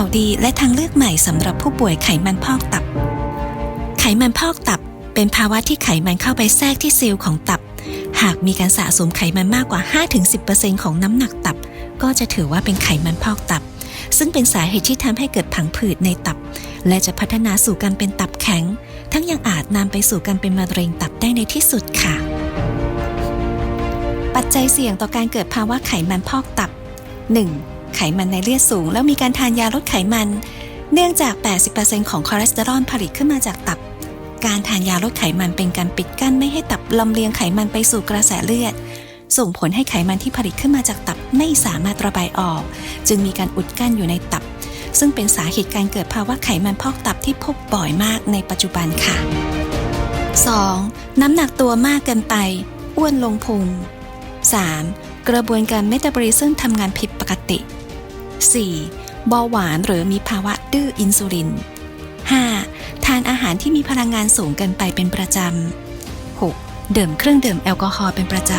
าวดีและทางเลือกใหม่สำหรับผู้ป่วยไขมันพอกตับ ไขมันพอกตับเป็นภาวะที่ไขมันเข้าไปแทรกที่เซลล์ของตับ หากมีการสะสมไขมันมากกว่า 5-10%ของน้ำหนักตับ ก็จะถือว่าเป็นไขมันพอกตับ ซึ่งเป็นสาเหตุที่ทำให้เกิดผังผืดในตับ และจะพัฒนาสู่การเป็นตับแข็ง ทั้งยังอาจนำไปสู่การเป็นมะเร็งตับได้ในที่สุดค่ะ ปัจจัยเสี่ยงต่อการเกิดภาวะไขมันพอกตับ 1. ไขมันในเลือดสูง แล้วมีการทานยาลดไขมัน เนื่องจาก 80%ของคอเลสเตอรอลผลิตขึ้นมาจากตับ การทานยาลดไขมันเป็นการปิดกั้นไม่ให้ตับลำเลียงไขมันไปสู่กระแสเลือด ส่งผลให้ไขมันที่ผลิตขึ้นมาจากตับไม่สามารถระบายออก จึงมีการอุดกั้นอยู่ในตับ ซึ่งเป็นสาเหตุการเกิดภาวะไขมันพอกตับที่พบบ่อยมากในปัจจุบันค่ะ 2. น้ำหนักตัวมากเกินไป อ้วนลงพุง 3. กระบวนการเมตาบอลิซึมทำงานผิดปกติ 4. เบาหวานหรือมีภาวะดื้ออินซูลิน 5. ทานอาหารที่มีพลังงานสูงเกินไปเป็นประจำ 6. ดื่มเครื่องดื่มแอลกอฮอล์เป็นประจ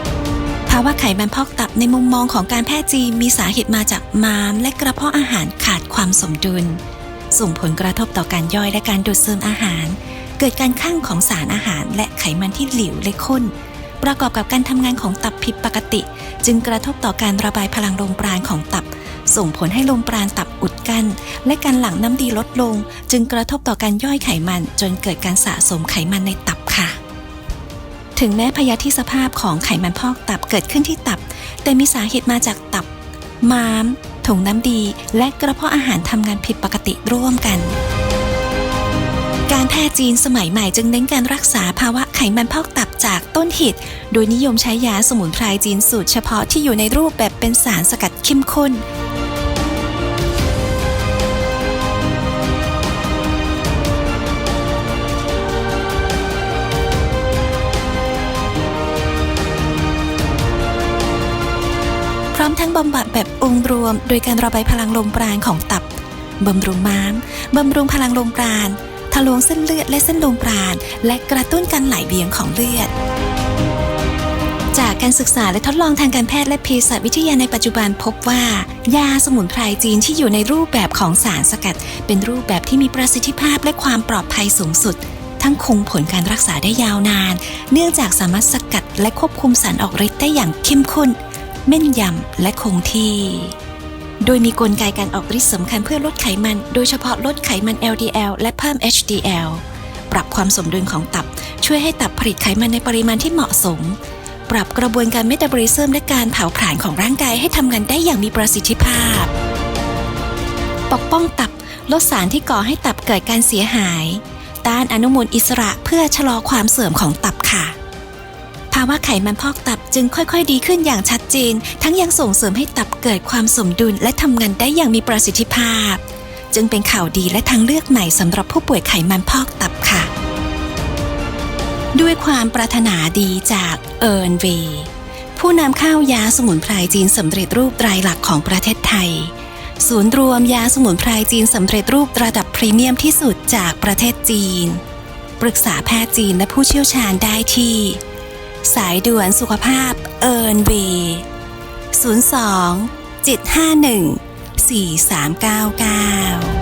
ำ ภาวะไขมันพอกตับในมุมมองของการแพทย์จีนมีสาเหตุมาจากม้ามและกระเพาะอาหารขาดความสมดุล ส่งผลกระทบต่อการย่อยและการดูดซึมอาหาร เกิดการข้างของสารอาหารและไขมันที่เหลวและข้นประกอบกับการทำงานของตับผิดปกติ จึงกระทบต่อการระบายพลังลมปราณของตับ ส่งผลให้ลมปราณตับอุดกั้นและการหลั่งน้ำดีลดลง จึงกระทบต่อการย่อยไขมันจนเกิดการสะสมไขมันในตับค่ะ ถึงแม้พยาธิสภาพของไขมันพอกตับเกิดขึ้นที่ตับ แต่มีสาเหตุมาจากตับ ม้ามถุงน้ำดี และกระเพาะอาหารทำงานผิดปกติร่วมกันการแพทย์จีนสมัยใหม่จึงเน้นการรักษาภาวะไขมันพอกตับจากต้นเหตุ โดยนิยมใช้ยาสมุนไพรจีนสูตรเฉพาะที่อยู่ในรูปแบบเป็นสารสกัดเข้มข้น ร้อมทั้งบำบัดแบบองค์รวม โดยการระบายพลังลมปราณของตับบำรุงม้ามบำรุงพลังลมปราณทะลวงเส้นเลือดและเส้นลมปราณและกระตุ้นการไหลเวียนของเลือด จากการศึกษาและทดลองทางการแพทย์และเภสัชวิทยาในปัจจุบันพบว่า ยาสมุนไพรจีนที่อยู่ในรูปแบบของสารสกัด เป็นรูปแบบที่มีประสิทธิภาพและความปลอดภัยสูงสุด ทั้งคงผลการรักษาได้ยาวนาน เนื่องจากสามารถสกัดและควบคุมสารออกฤทธิ์ได้อย่างเข้มข้น แม่นยำและคงที่ โดยมีกลไกการออกฤทธิ์สำคัญเพื่อลดไขมัน โดยเฉพาะลดไขมัน LDL และเพิ่ม HDL ปรับความสมดุลของตับ ช่วยให้ตับผลิตไขมันในปริมาณที่เหมาะสม ปรับกระบวนการเมตาบอลิซึมและการเผาผลาญของร่างกายให้ทำงานได้อย่างมีประสิทธิภาพ ปกป้องตับลดสารที่ก่อให้ตับเกิดการเสียหาย ต้านอนุมูลอิสระเพื่อชะลอความเสื่อมของตับค่ะาวะไขมันพอกตับจึงค่อยๆ ดีขึ้นอย่างชัดเจน ทั้งยังส่งเสริมให้ตับเกิดความสมดุลและทำงานได้อย่างมีประสิทธิภาพ จึงเป็นข่าวดีและทางเลือกใหม่สำหรับผู้ป่วยไขมันพอกตับค่ะ ด้วยความปรารถนาดีจากเอิร์นเวผู้นำเข้ายาสมุนไพรจีนสำเร็จรูปรายหลักของประเทศไทยศูนย์รวมยาสมุนไพรจีนสำเร็จรูประดับพรีเมียมที่สุดจากประเทศจีน ปรึกษาแพทย์จีนและผู้เชี่ยวชาญได้ที่ สายด่วนสุขภาพเอิร์นเว02 751 4399